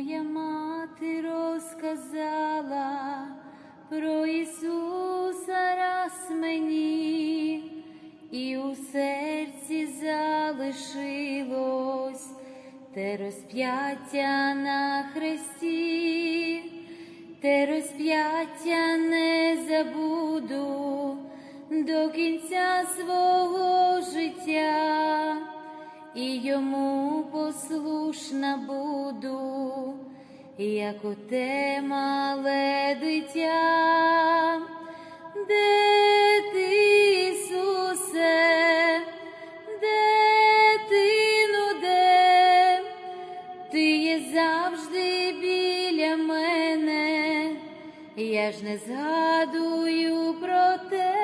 Моя мати розказала про Ісуса раз мені, і у серці залишилось те розп'яття на як оте мале дитя, де ти, Ісусе, де ти, ну де, ти є завжди біля мене, я ж не згадую про те,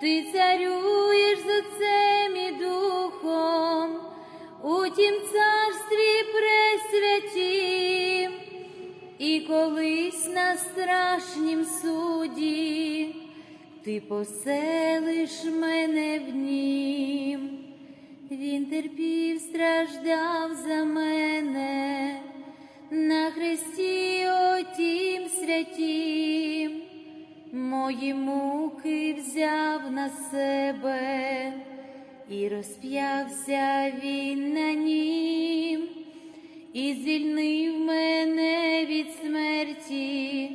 ти царюєш колись на страшнім суді. Ти поселиш мене в нім. Він терпів, страждав за мене. На хресті отім святім, мої муки взяв на себе і розп'явся він на нім, і звільнив смерті,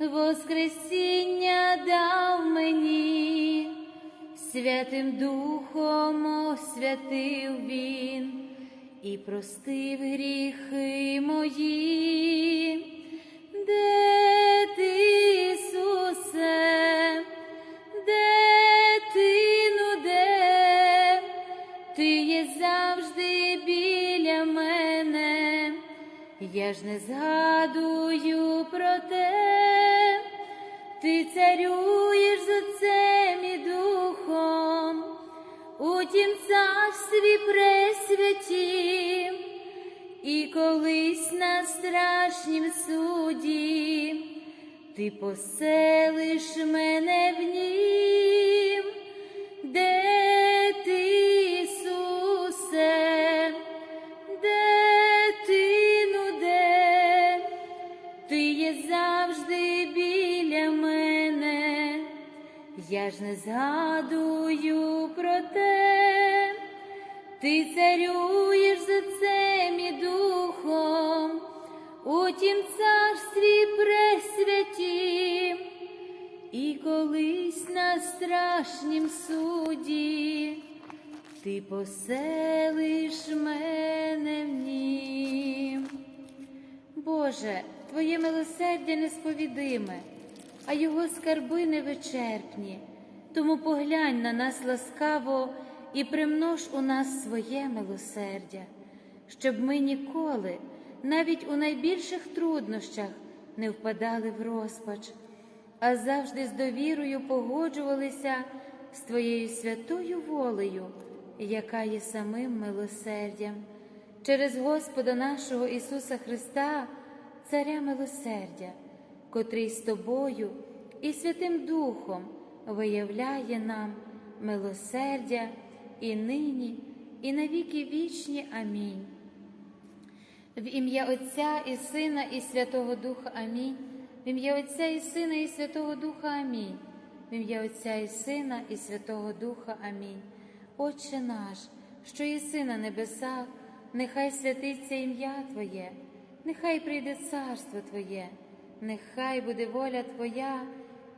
Воскресіння дав мені. Святим Духом освятив Він і простив гріхи мої, де ти, Ісусе, де ти, де, ти є завжди біля мене, я ж не згадую царюєш за цим і духом, у тім царстві пресвятім, і колись на страшнім суді. Ти поселиш мене в нім, ж не згадую про те, ти царюєш за цим і духом, у тім царстві пресвятім, і колись на страшнім суді ти поселиш мене в нім. Боже, Твоє милосердя несповідиме, а його скарби невичерпні. Тому поглянь на нас ласкаво і примнож у нас своє милосердя, щоб ми ніколи, навіть у найбільших труднощах, не впадали в розпач, а завжди з довірою погоджувалися з Твоєю святою волею, яка є самим милосердям. Через Господа нашого Ісуса Христа, Царя милосердя, котрий з тобою і Святим Духом виявляє нам милосердя і нині, і навіки вічні. Амінь. В ім'я Отця і Сина, і Святого Духа Амінь. В ім'я Отця і Сина, і Святого Духа Амінь. В ім'я Отця і Сина, і Святого Духа Амінь. Отче наш, що єси на небесах, нехай святиться ім'я Твоє, нехай прийде царство Твоє, нехай буде воля Твоя,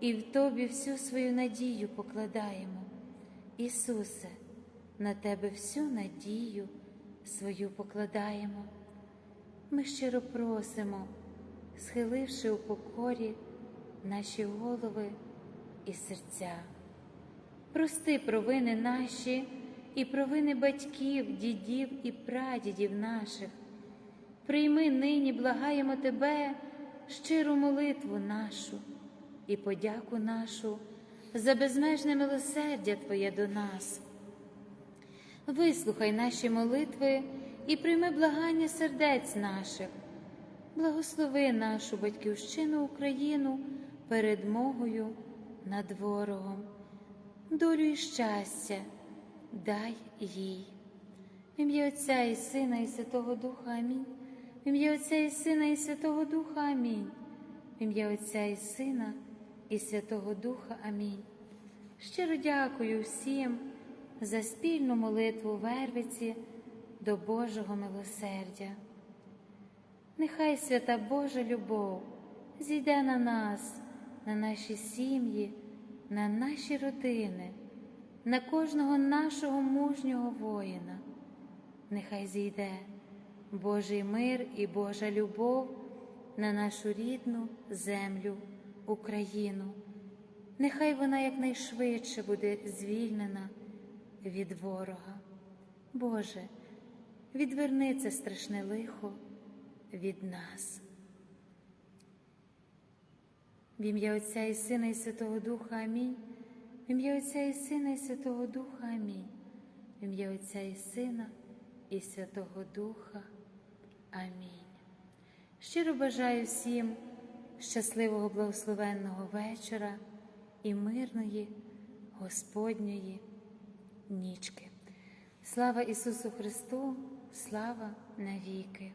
і в Тобі всю свою надію покладаємо. Ісусе, на Тебе всю надію свою покладаємо. Ми щиро просимо, схиливши у покорі наші голови і серця. Прости провини наші і провини батьків, дідів і прадідів наших. Прийми нині, благаємо Тебе, щиру молитву нашу і подяку нашу за безмежне милосердя Твоє до нас. Вислухай наші молитви і прийми благання сердець наших, благослови нашу батьківщину Україну передмогою над ворогом, долю і щастя дай їй. Ім'я Отця і Сина, і Святого Духа Амінь. Ім'я Отця і Сина, і Святого Духа Амінь. Ім'я Отця і Сина і Святого Духа. Амінь. Щиро дякую всім за спільну молитву Вервиці до Божого милосердя. Нехай свята Божа любов зійде на нас, на наші сім'ї, на наші родини, на кожного нашого мужнього воїна. Нехай зійде Божий мир і Божа любов на нашу рідну землю, Україну. Нехай вона якнайшвидше буде звільнена від ворога. Боже, відверни це страшне лихо від нас. В ім'я Отця і Сина і Святого Духа Амінь. В ім'я Отця і Сина і Святого Духа Амінь. В ім'я Отця і Сина і Святого Духа. Амінь. Щиро бажаю всім щасливого благословенного вечора і мирної Господньої нічки. Слава Ісусу Христу, слава навіки.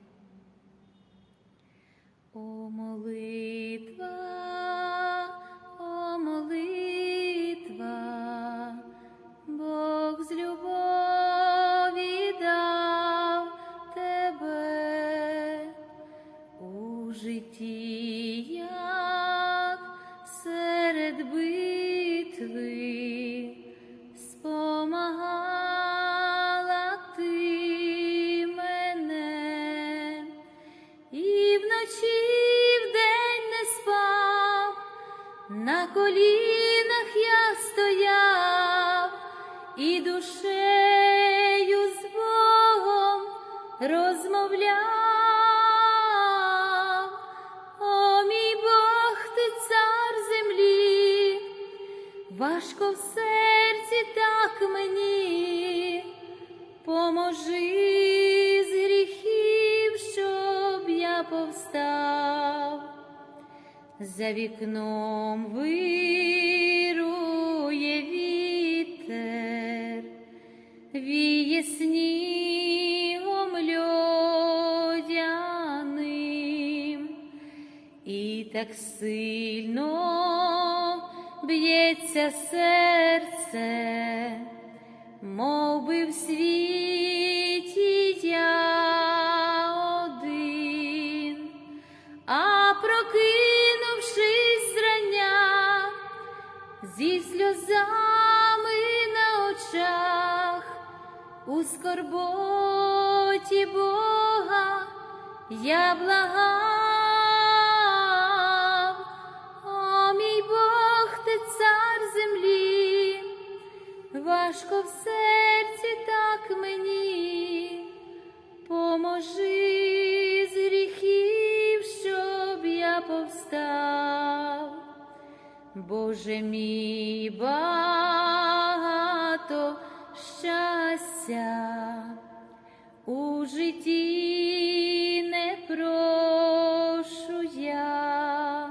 О молитва, важко в серці так мені, поможи з гріхів, щоб я повстав. За вікном вирує вітер, віє снігом льодяним, і так серце, мов би в світі я один, а прокинувшись зрання, зі сльозами на очах, у скорботі Бога я благав, важко в серці так мені, поможи з гріхів, щоб я повстав. Боже мій багато щастя у житті не прошу я,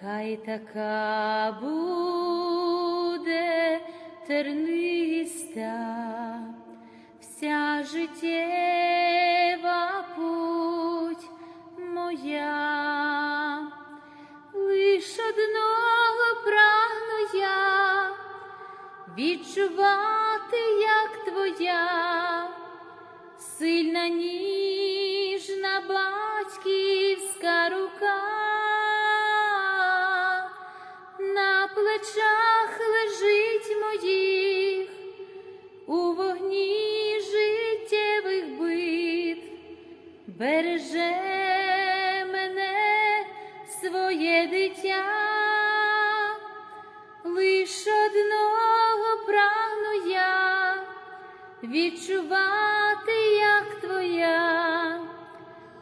хай така буде терниста вся життєва путь моя, лиш одного прагну я відчувати, як твоя. Сильна ніжна батьківська рука. На плечах береже мене своє дитя, лиш одного прагну я відчувати, як твоя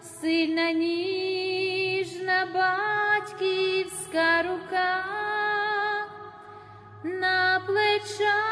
сильна ніжна батьківська рука на плечах